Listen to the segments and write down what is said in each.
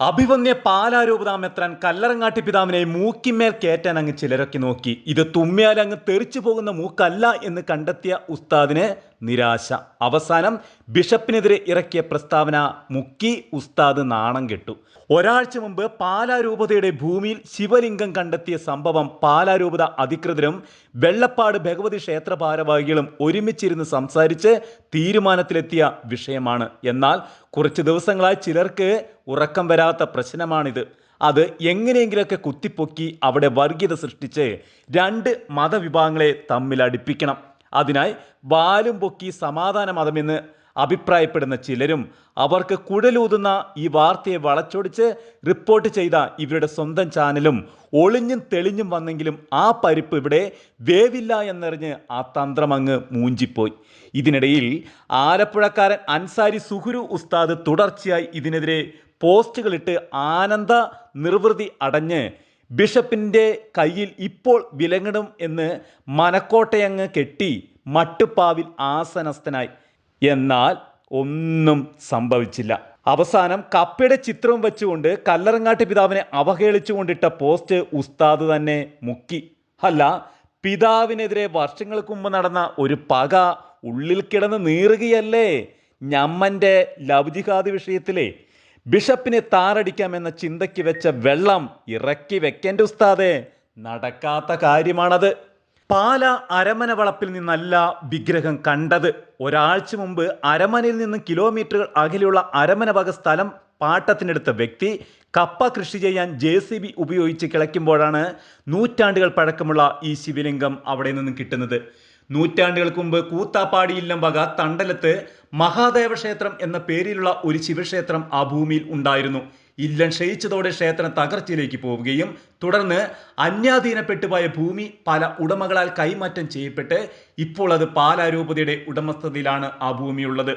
അഭിവന്യ പാലാരൂപതാമെത്രാൻ കല്ലറങ്ങാട്ടി പിതാവിനെ മൂക്കിന്മേൽ കയറ്റാൻ അങ്ങ് ചിലരൊക്കെ നോക്കി. ഇത് തുമ്മിയാൽ അങ്ങ് തെറിച്ചു പോകുന്ന മൂക്കല്ല എന്ന് കണ്ടെത്തിയ ഉസ്താദിന് നിരാശ. അവസാനം ബിഷപ്പിനെതിരെ ഇറക്കിയ പ്രസ്താവന മുക്കി ഉസ്താദ് നാണം കെട്ടു. ഒരാഴ്ച മുമ്പ് പാലാരൂപതയുടെ ഭൂമിയിൽ ശിവലിംഗം കണ്ടെത്തിയ സംഭവം പാലാരൂപത അധികൃതരും വെള്ളപ്പാട് ഭഗവതി ക്ഷേത്ര ഭാരവാഹികളും ഒരുമിച്ചിരുന്ന് സംസാരിച്ച് തീരുമാനത്തിലെത്തിയ വിഷയമാണ്. എന്നാൽ കുറച്ച് ദിവസങ്ങളായി ചിലർക്ക് ഉറക്കം വരാത്ത പ്രശ്നമാണിത്. അത് എങ്ങനെയെങ്കിലൊക്കെ കുത്തിപ്പൊക്കി അവിടെ വർഗീയത സൃഷ്ടിച്ച് രണ്ട് മതവിഭാഗങ്ങളെ തമ്മിൽ അടുപ്പിക്കണം അതിനായി വാലും പൊക്കി സമാധാന മതമെന്ന് അഭിപ്രായപ്പെടുന്ന ചിലരും അവർക്ക് കുഴലൂതുന്ന ഈ വാർത്തയെ വളച്ചൊടിച്ച് റിപ്പോർട്ട് ചെയ്ത ഇവരുടെ സ്വന്തം ചാനലും ഒളിഞ്ഞും തെളിഞ്ഞും വന്നെങ്കിലും ആ പരിപ്പ് ഇവിടെ വേവില്ല എന്നറിഞ്ഞ് ആ തന്ത്രം അങ്ങ് മൂഞ്ചിപ്പോയി. ഇതിനിടയിൽ ആലപ്പുഴക്കാരൻ അൻസാരി സുഹുരു ഉസ്താദ് തുടർച്ചയായി ഇതിനെതിരെ പോസ്റ്റുകളിട്ട് ആനന്ദ നിർവൃതി അടഞ്ഞ് ബിഷപ്പിന്റെ കയ്യിൽ ഇപ്പോൾ വിലങ്ങിടും എന്ന് മനക്കോട്ടയങ്ങ് കെട്ടി മട്ടുപ്പാവിൽ ആസനസ്ഥനായി. എന്നാൽ ഒന്നും സംഭവിച്ചില്ല. അവസാനം കപ്പയുടെ ചിത്രം വെച്ചുകൊണ്ട് കല്ലറങ്ങാട്ട് പിതാവിനെ അവഹേളിച്ചുകൊണ്ടിട്ട പോസ്റ്റ് ഉസ്താദ് തന്നെ മുക്കി. അല്ല പിതാവിനെതിരെ വർഷങ്ങൾക്ക് മുമ്പ് നടന്ന ഒരു പക ഉള്ളിൽ കിടന്ന് നീറുകയല്ലേ? ഞമ്മന്റെ ലവ് ജിഹാദ് വിഷയത്തിലെ ബിഷപ്പിനെ താറടിക്കാമെന്ന ചിന്തയ്ക്ക് വെച്ച വെള്ളം ഇറക്കി വെക്കേണ്ട ഉസ്താദേ നടക്കാത്ത കാര്യമാണത്. പാല അരമന വളപ്പിൽ നിന്നല്ല വിഗ്രഹം കണ്ടത്. ഒരാഴ്ച മുമ്പ് അരമനയിൽ നിന്ന് കിലോമീറ്ററുകൾ അകലെയുള്ള അരമന വക സ്ഥലം പാട്ടത്തിനെടുത്ത വ്യക്തി കപ്പ കൃഷി ചെയ്യാൻ ജെ സി ബി ഉപയോഗിച്ച് കിളയ്ക്കുമ്പോഴാണ് നൂറ്റാണ്ടുകൾ പഴക്കമുള്ള ഈ ശിവലിംഗം അവിടെ നിന്നും കിട്ടുന്നത്. നൂറ്റാണ്ടുകൾക്ക് മുമ്പ് കൂത്താപ്പാടിയില്ലം വക തണ്ടലത്ത് മഹാദേവ ക്ഷേത്രം എന്ന പേരിലുള്ള ഒരു ശിവക്ഷേത്രം ആ ഭൂമിയിൽ ഉണ്ടായിരുന്നു. ഇല്ലം ക്ഷയിച്ചതോടെ ക്ഷേത്രം തകർച്ചയിലേക്ക് പോവുകയും തുടർന്ന് അന്യാധീനപ്പെട്ടുപോയ ഭൂമി പല ഉടമകളാൽ കൈമാറ്റം ചെയ്യപ്പെട്ട് ഇപ്പോൾ അത് പാലാരൂപതയുടെ ഉടമസ്ഥതയിലാണ് ആ ഭൂമിയുള്ളത്.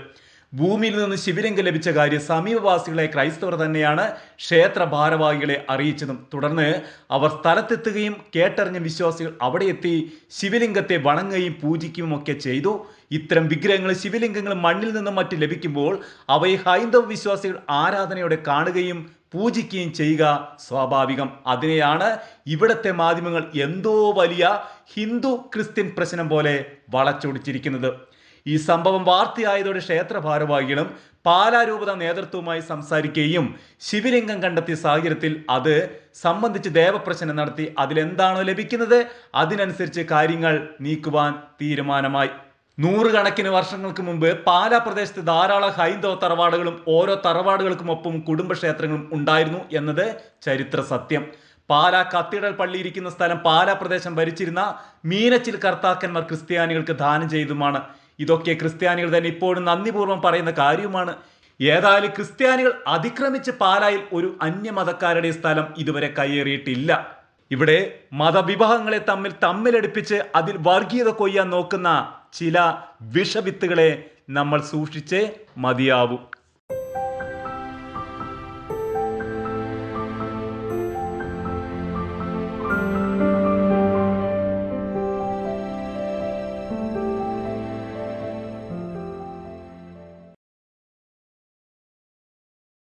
ഭൂമിയിൽ നിന്ന് ശിവലിംഗം ലഭിച്ച കാര്യം സമീപവാസികളെ ക്രൈസ്തവർ തന്നെയാണ് ക്ഷേത്ര ഭാരവാഹികളെ അറിയിച്ചതും. തുടർന്ന് അവർ സ്ഥലത്തെത്തുകയും കേട്ടറിഞ്ഞ വിശ്വാസികൾ അവിടെ എത്തി ശിവലിംഗത്തെ വണങ്ങുകയും പൂജിക്കുകയും ഒക്കെ ചെയ്തു. ഇത്തരം വിഗ്രഹങ്ങൾ ശിവലിംഗങ്ങൾ മണ്ണിൽ നിന്നും മറ്റ് ലഭിക്കുമ്പോൾ അവയെ ഹൈന്ദവ വിശ്വാസികൾ ആരാധനയോടെ കാണുകയും പൂജിക്കുകയും ചെയ്യുക സ്വാഭാവികം. അതിനെയാണ് ഇവിടത്തെ മാധ്യമങ്ങൾ എന്തോ വലിയ ഹിന്ദു ക്രിസ്ത്യൻ പ്രശ്നം പോലെ വളച്ചൊടിച്ചിരിക്കുന്നത്. ഈ സംഭവം വാർത്തയായതോടെ ക്ഷേത്ര ഭാരവാഹികളും പാലാരൂപത നേതൃത്വവുമായി സംസാരിക്കുകയും ശിവലിംഗം കണ്ടെത്തിയ സാഹചര്യത്തിൽ അത് സംബന്ധിച്ച് ദേവപ്രശ്നം നടത്തി അതിലെന്താണോ ലഭിക്കുന്നത് അതിനനുസരിച്ച് കാര്യങ്ങൾ നീക്കുവാൻ തീരുമാനമായി. നൂറുകണക്കിന് വർഷങ്ങൾക്ക് മുമ്പ് പാലാ പ്രദേശത്ത് ധാരാളം ഹൈന്ദവ തറവാടുകളും ഓരോ തറവാടുകൾക്കുമൊപ്പം കുടുംബക്ഷേത്രങ്ങളും ഉണ്ടായിരുന്നു എന്നത് ചരിത്ര സത്യം. പാലാ കത്തീഡ്രൽ പള്ളി ഇരിക്കുന്ന സ്ഥലം പാലാ പ്രദേശം ഭരിച്ചിരുന്ന മീനച്ചിൽ കർത്താക്കന്മാർ ക്രിസ്ത്യാനികൾക്ക് ദാനം ചെയ്തുമാണ് ഇതൊക്കെ ക്രിസ്ത്യാനികൾ തന്നെ ഇപ്പോഴും നന്ദിപൂർവം പറയുന്ന കാര്യമാണ് ഏതായാലും ക്രിസ്ത്യാനികൾ അതിക്രമിച്ച് പാലായിൽ ഒരു അന്യമതക്കാരുടെ സ്ഥലം ഇതുവരെ കയ്യേറിയിട്ടില്ല. ഇവിടെ മതവിഭാഗങ്ങളെ തമ്മിൽ തമ്മിലടുപ്പിച്ച് അതിൽ വർഗീയത കൊയ്യാൻ നോക്കുന്ന ചില വിഷവിത്തുകളെ നമ്മൾ സൂക്ഷിച്ചേ മതിയാവൂ.